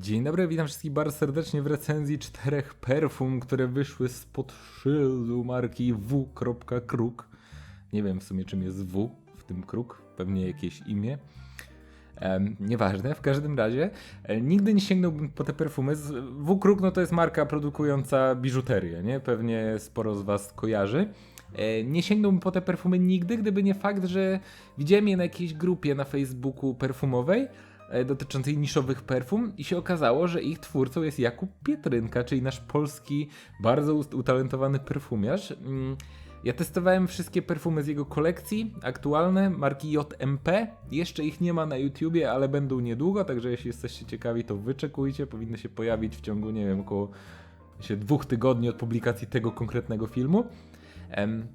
Dzień dobry, witam wszystkich bardzo serdecznie w recenzji czterech perfum, które wyszły spod szyldu marki w.kruk. Nie wiem w sumie czym jest w w tym kruk, pewnie jakieś imię. Nieważne, w każdym razie e, nigdy nie sięgnąłbym po te perfumy. Z- W-Kruk no to jest marka produkująca biżuterię, nie? Pewnie sporo z was kojarzy. E, Nie sięgnąłbym po te perfumy nigdy, gdyby nie fakt, że widziałem je na jakiejś grupie na Facebooku perfumowej dotyczącej niszowych perfum i się okazało, że ich twórcą jest Jakub Pietrynka, czyli nasz polski, bardzo utalentowany perfumiarz. Mm, Ja testowałem wszystkie perfumy z jego kolekcji, aktualne, marki JMP. Jeszcze ich nie ma na YouTubie, ale będą niedługo, także jeśli jesteście ciekawi, to wyczekujcie. Powinny się pojawić w ciągu, nie wiem, około się dwóch tygodni od publikacji tego konkretnego filmu. Em,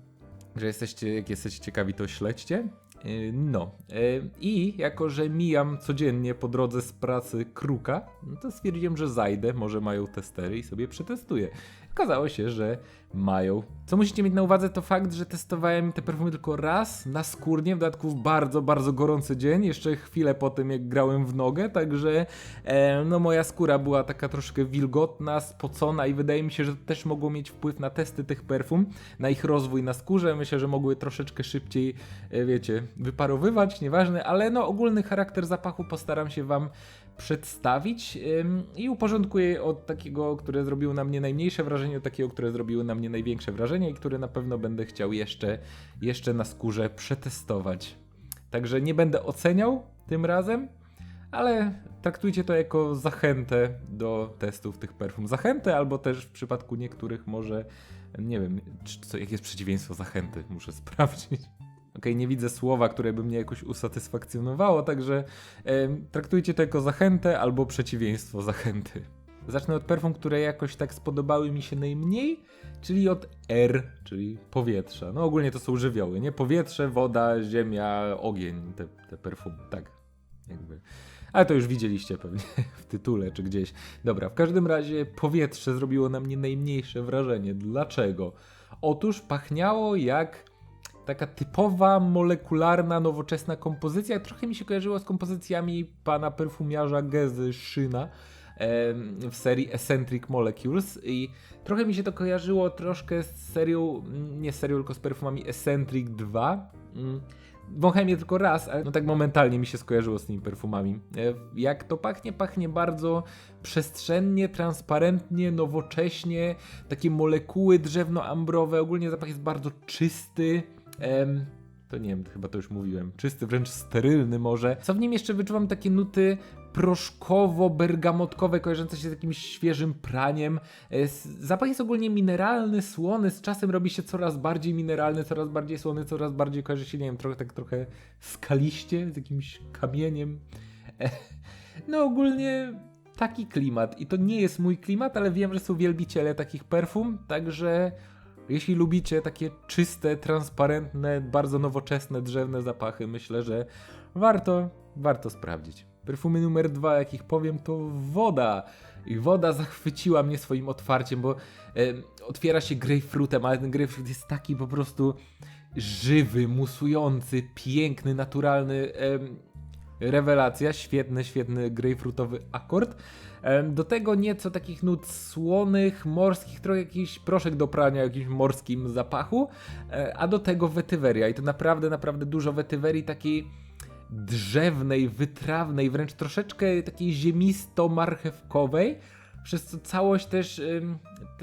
że jesteście, jak jesteście ciekawi, to śledźcie. Yy, No. Yy, I jako, że mijam codziennie po drodze z pracy kruka, no to stwierdziłem, że zajdę, może mają testery i sobie przetestuję. Okazało się, że mają. Co musicie mieć na uwadze, to fakt, że testowałem te perfumy tylko raz na skórnie, w dodatku w bardzo, bardzo gorący dzień, jeszcze chwilę po tym, jak grałem w nogę, także e, no moja skóra była taka troszkę wilgotna, spocona i wydaje mi się, że to też mogło mieć wpływ na testy tych perfum, na ich rozwój na skórze. Myślę, że mogły troszeczkę szybciej, e, wiecie, wyparowywać, nieważne, ale no ogólny charakter zapachu postaram się wam przedstawić i uporządkuję od takiego, które zrobiło na mnie najmniejsze wrażenie, do takiego, które zrobiły na mnie największe wrażenie i które na pewno będę chciał jeszcze, jeszcze na skórze przetestować. Także nie będę oceniał tym razem, ale traktujcie to jako zachętę do testów tych perfum. Zachętę, albo też w przypadku niektórych może, nie wiem, czy, co, jakie jest przeciwieństwo zachęty, muszę sprawdzić. Okej, nie widzę słowa, które by mnie jakoś usatysfakcjonowało, także traktujcie to jako zachętę albo przeciwieństwo zachęty. Zacznę od perfum, które jakoś tak spodobały mi się najmniej, czyli od R, czyli powietrza. No ogólnie to są żywioły, nie? Powietrze, woda, ziemia, ogień, te, te perfumy, tak. Jakby. Ale to już widzieliście pewnie w tytule czy gdzieś. Dobra, w każdym razie powietrze zrobiło na mnie najmniejsze wrażenie. Dlaczego? Otóż pachniało jak taka typowa, molekularna, nowoczesna kompozycja. Trochę mi się kojarzyło z kompozycjami pana perfumiarza Gezy Szyna w serii Eccentric Molecules i trochę mi się to kojarzyło troszkę z serią, nie serią, tylko z perfumami Eccentric 2. Mm. Wąchałem je tylko raz, ale no tak momentalnie mi się skojarzyło z tymi perfumami. E, Jak to pachnie? Pachnie bardzo przestrzennie, transparentnie, nowocześnie, takie molekuły drzewno-ambrowe. Ogólnie zapach jest bardzo czysty. Em, to nie wiem, chyba to już mówiłem. Czysty, wręcz sterylny może. Co w nim jeszcze wyczuwam takie nuty proszkowo-bergamotkowe, kojarzące się z jakimś świeżym praniem. E, Zapach jest ogólnie mineralny, słony, z czasem robi się coraz bardziej mineralny, coraz bardziej słony, coraz bardziej kojarzy się, nie wiem, trochę tak trochę skaliście, z jakimś kamieniem. E, No ogólnie taki klimat i to nie jest mój klimat, ale wiem, że są wielbiciele takich perfum, także jeśli lubicie takie czyste, transparentne, bardzo nowoczesne, drzewne zapachy, myślę, że warto, warto sprawdzić. Perfumy numer dwa, jakich powiem, to woda. I woda zachwyciła mnie swoim otwarciem, bo e, otwiera się grejpfrutem, ale ten grejpfrut jest taki po prostu żywy, musujący, piękny, naturalny. em, rewelacja, świetny, świetny grejpfrutowy akord. Do tego nieco takich nut słonych, morskich, trochę jakiś proszek do prania jakimś morskim zapachu, e, a do tego wetyweria i to naprawdę, naprawdę dużo wetywerii takiej drzewnej, wytrawnej, wręcz troszeczkę takiej ziemisto-marchewkowej, przez co całość też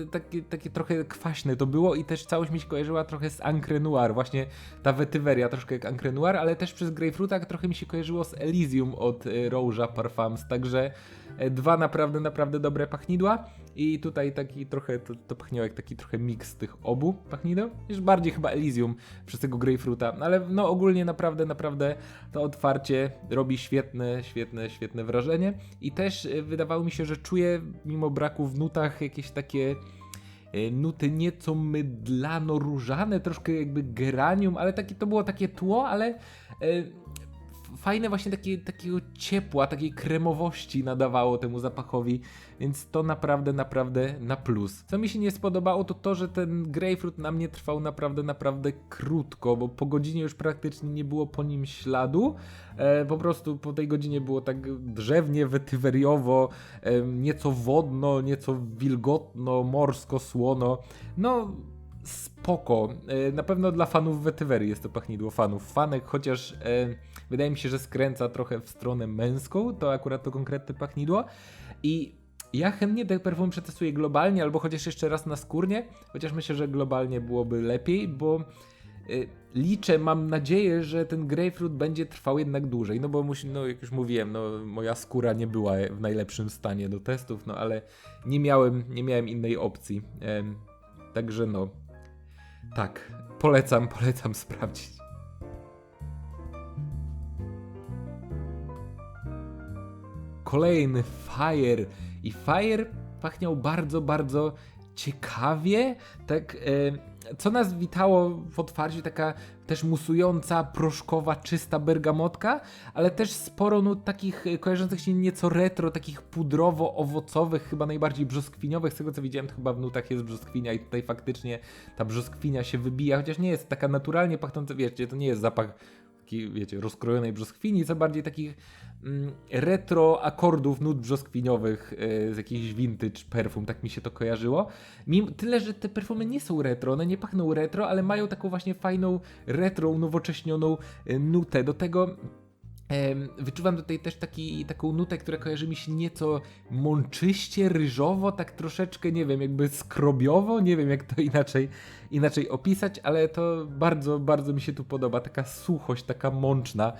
takie, takie trochę kwaśne to było i też całość mi się kojarzyła trochę z Ancre Noir, właśnie ta wetyweria troszkę jak Ancre Noir, ale też przez Greyfruita trochę mi się kojarzyło z Elysium od y, Rouge'a Parfums, także e, dwa naprawdę, naprawdę dobre pachnidła i tutaj taki trochę, to, to pachniało jak taki trochę miks tych obu pachnideł, już bardziej chyba Elysium przez tego Greyfruita, ale no ogólnie naprawdę, naprawdę to otwarcie robi świetne, świetne, świetne wrażenie. I też y, wydawało mi się, że czuję mimo braku w nutach jakieś takie e, nuty nieco mydlano-różane, troszkę jakby geranium, ale takie, to było takie tło, ale e, fajne właśnie takie, takiego ciepła, takiej kremowości nadawało temu zapachowi, więc to naprawdę, naprawdę na plus. Co mi się nie spodobało, to to, że ten grapefruit na mnie trwał naprawdę, naprawdę krótko, bo po godzinie już praktycznie nie było po nim śladu. E, po prostu po tej godzinie było tak drzewnie, wetyweriowo, e, nieco wodno, nieco wilgotno, morsko, słono. No, spoko. E, Na pewno dla fanów wetywery jest to pachnidło fanów fanek, chociaż e, wydaje mi się, że skręca trochę w stronę męską, to akurat to konkretne pachnidło. I ja chętnie ten perfum przetestuję globalnie, albo chociaż jeszcze raz na skórnie, chociaż myślę, że globalnie byłoby lepiej, bo y, liczę, mam nadzieję, że ten grapefruit będzie trwał jednak dłużej, no bo musi, no jak już mówiłem, no moja skóra nie była w najlepszym stanie do testów, no ale nie miałem, nie miałem innej opcji. Także no, tak, polecam, polecam sprawdzić. Kolejny Fire. I Fire pachniał bardzo, bardzo ciekawie, tak e, co nas witało w otwarciu, taka też musująca, proszkowa, czysta bergamotka, ale też sporo nut takich e, kojarzących się nieco retro, takich pudrowo-owocowych, chyba najbardziej brzoskwiniowych, z tego co widziałem to chyba w nutach jest brzoskwinia i tutaj faktycznie ta brzoskwinia się wybija, chociaż nie jest taka naturalnie pachnąca, wiecie, to nie jest zapach takiej, wiecie, rozkrojonej brzoskwini, co bardziej takich mm, retro akordów nut brzoskwiniowych e, z jakichś vintage perfum, tak mi się to kojarzyło. Mimo, tyle, że te perfumy nie są retro, one nie pachną retro, ale mają taką właśnie fajną retro, unowocześnioną e, nutę. Do tego wyczuwam tutaj też taki, taką nutę, która kojarzy mi się nieco mączyście, ryżowo, tak troszeczkę, nie wiem, jakby skrobiowo, nie wiem jak to inaczej, inaczej opisać, ale to bardzo, bardzo mi się tu podoba, taka suchość, taka mączna.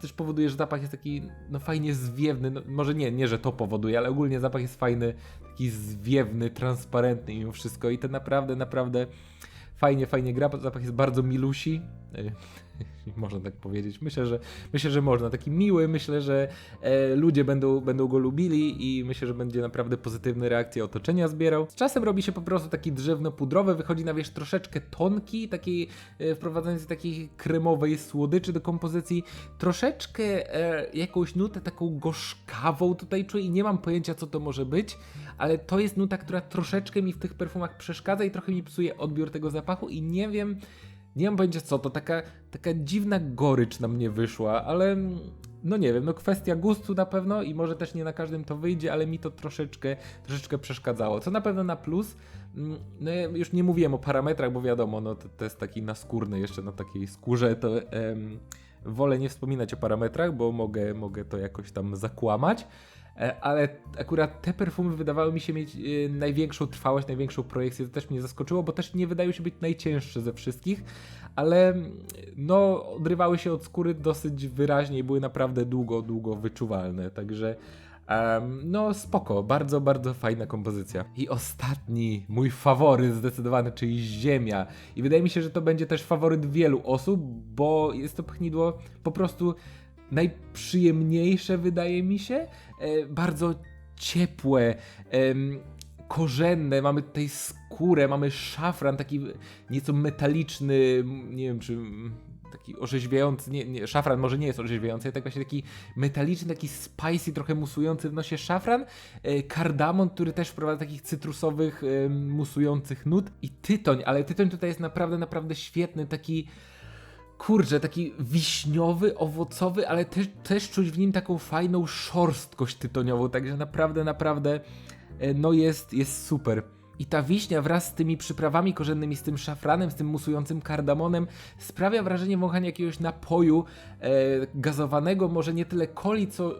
Też powoduje, że zapach jest taki, no fajnie zwiewny, no, może nie, nie, że to powoduje, ale ogólnie zapach jest fajny, taki zwiewny, transparentny mimo wszystko i to naprawdę, naprawdę fajnie, fajnie gra, zapach jest bardzo milusi, y, można tak powiedzieć. Myślę, że myślę, że można. Taki miły, myślę, że e, ludzie będą, będą go lubili i myślę, że będzie naprawdę pozytywne reakcje otoczenia zbierał. Z czasem robi się po prostu taki drzewno-pudrowy, wychodzi na wierzch troszeczkę tonki, takiej e, wprowadzając takiej kremowej słodyczy do kompozycji. Troszeczkę e, jakąś nutę taką gorzkawą tutaj czuję i nie mam pojęcia co to może być, ale to jest nuta, która troszeczkę mi w tych perfumach przeszkadza i trochę mi psuje odbiór tego zapachu i nie wiem nie mam pojęcia co to, taka, taka dziwna gorycz na mnie wyszła, ale mm, no nie wiem, no kwestia gustu na pewno i może też nie na każdym to wyjdzie, ale mi to troszeczkę, troszeczkę przeszkadzało. Co na pewno na plus, mm, no ja już nie mówiłem o parametrach, bo wiadomo, no to, to jest taki naskórny jeszcze na takiej skórze, to em, wolę nie wspominać o parametrach, bo mogę, mogę to jakoś tam zakłamać. E, Ale akurat te perfumy wydawały mi się mieć e, największą trwałość, największą projekcję. To też mnie zaskoczyło, bo też nie wydają się być najcięższe ze wszystkich, ale mm, no, odrywały się od skóry dosyć wyraźnie i były naprawdę długo, długo wyczuwalne. Także em, no spoko, bardzo, bardzo fajna kompozycja. I ostatni, mój faworyt zdecydowany, czyli Ziemia. I wydaje mi się, że to będzie też faworyt wielu osób, bo jest to pachnidło po prostu najprzyjemniejsze, wydaje mi się. E, bardzo ciepłe, korzenne. Mamy tutaj skórę, mamy szafran, taki nieco metaliczny, nie wiem czy taki orzeźwiający, nie, nie, szafran może nie jest orzeźwiający, tak właśnie taki metaliczny, taki spicy, trochę musujący w nosie szafran, e, kardamon, który też wprowadza takich cytrusowych, musujących nut i tytoń, ale tytoń tutaj jest naprawdę, naprawdę świetny, taki kurczę, taki wiśniowy, owocowy, ale też, też czuć w nim taką fajną szorstkość tytoniową, także naprawdę, naprawdę e, no jest, jest super. I ta wiśnia wraz z tymi przyprawami korzennymi, z tym szafranem, z tym musującym kardamonem sprawia wrażenie wąchania jakiegoś napoju e, gazowanego, może nie tyle coli, co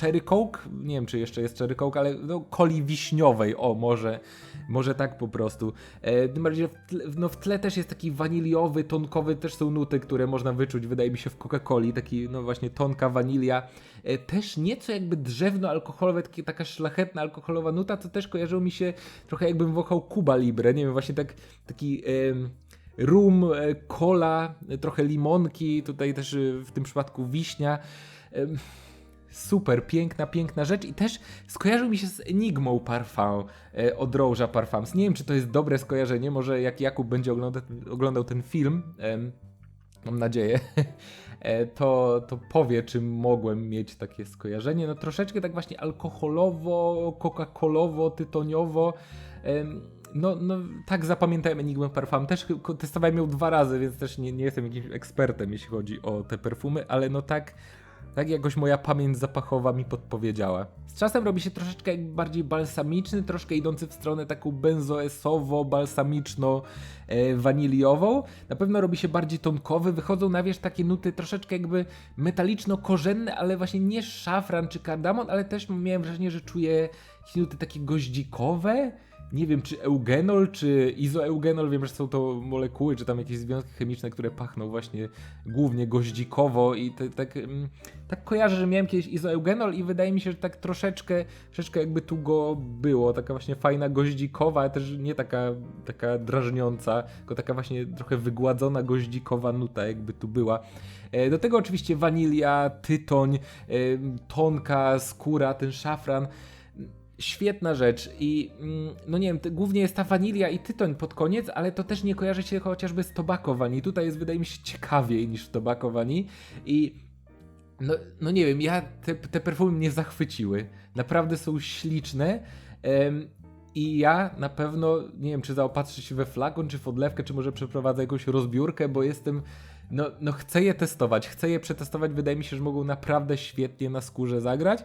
cherry coke, nie wiem czy jeszcze jest cherry coke, ale no, coli wiśniowej, o może, może tak po prostu. E, tym bardziej, w tle, no, w tle też jest taki waniliowy, tonkowy, też są nuty, które można wyczuć, wydaje mi się, w Coca-Coli, taki no właśnie tonka wanilia. E, też nieco jakby drzewno-alkoholowe, takie, taka szlachetna alkoholowa nuta, co też kojarzyło mi się trochę jakbym wąchał Cuba Libre, nie wiem, właśnie tak, taki... em, rum, e, cola, e, trochę limonki, tutaj też e, w tym przypadku wiśnia. Super, piękna, piękna rzecz i też skojarzył mi się z Enigmą Parfum e, od Roja Parfums. Nie wiem, czy to jest dobre skojarzenie, może jak Jakub będzie oglądał, oglądał ten film, mam nadzieję, e, to, to powie, czy mogłem mieć takie skojarzenie. No troszeczkę tak właśnie alkoholowo, coca-colowo, tytoniowo. No, no tak zapamiętałem Enigmę Parfum. Też testowałem ją dwa razy, więc też nie, nie jestem jakimś ekspertem, jeśli chodzi o te perfumy, ale no tak, tak jakoś moja pamięć zapachowa mi podpowiedziała. Z czasem robi się troszeczkę bardziej balsamiczny, troszkę idący w stronę taką benzoesowo-balsamiczno-waniliową. Na pewno robi się bardziej tonkowy, wychodzą na wierzch takie nuty troszeczkę jakby metaliczno-korzenne, ale właśnie nie szafran czy kardamon, ale też miałem wrażenie, że czuję nuty takie goździkowe. Nie wiem, czy eugenol, czy izoeugenol, wiem, że są to molekuły, czy tam jakieś związki chemiczne, które pachną właśnie głównie goździkowo i te, tak, mm, tak kojarzę, że miałem kiedyś izoeugenol i wydaje mi się, że tak troszeczkę, troszeczkę jakby tu go było, taka właśnie fajna goździkowa, ale też nie taka, taka drażniąca, tylko taka właśnie trochę wygładzona goździkowa nuta jakby tu była. E, Do tego oczywiście wanilia, tytoń, e, tonka, skóra, ten szafran. Świetna rzecz i mm, no nie wiem, głównie jest ta wanilia i tytoń pod koniec, ale to też nie kojarzy się chociażby z tobacco vanille. Tutaj jest wydaje mi się ciekawiej niż w tobacco vanille i no, no nie wiem, ja te, te perfumy mnie zachwyciły. Naprawdę są śliczne. I ja na pewno, nie wiem, czy zaopatrzę się we flakon, czy w odlewkę, czy może przeprowadzę jakąś rozbiórkę, bo jestem. No, no chcę je testować, chcę je przetestować. Wydaje mi się, że mogą naprawdę świetnie na skórze zagrać.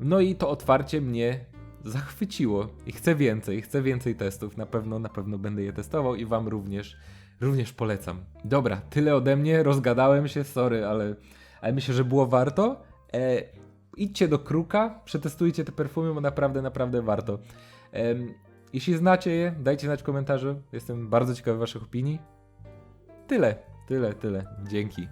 No i to otwarcie mnie zachwyciło. I chcę więcej, chcę więcej testów. Na pewno, na pewno będę je testował i wam również, również polecam. Dobra, tyle ode mnie, rozgadałem się, sorry, ale, ale myślę, że było warto. E, idźcie do Kruka, przetestujcie te perfumy, bo naprawdę, naprawdę warto. Em, jeśli znacie je, dajcie znać w komentarzu. Jestem bardzo ciekawy waszych opinii. Tyle, tyle, tyle. Dzięki.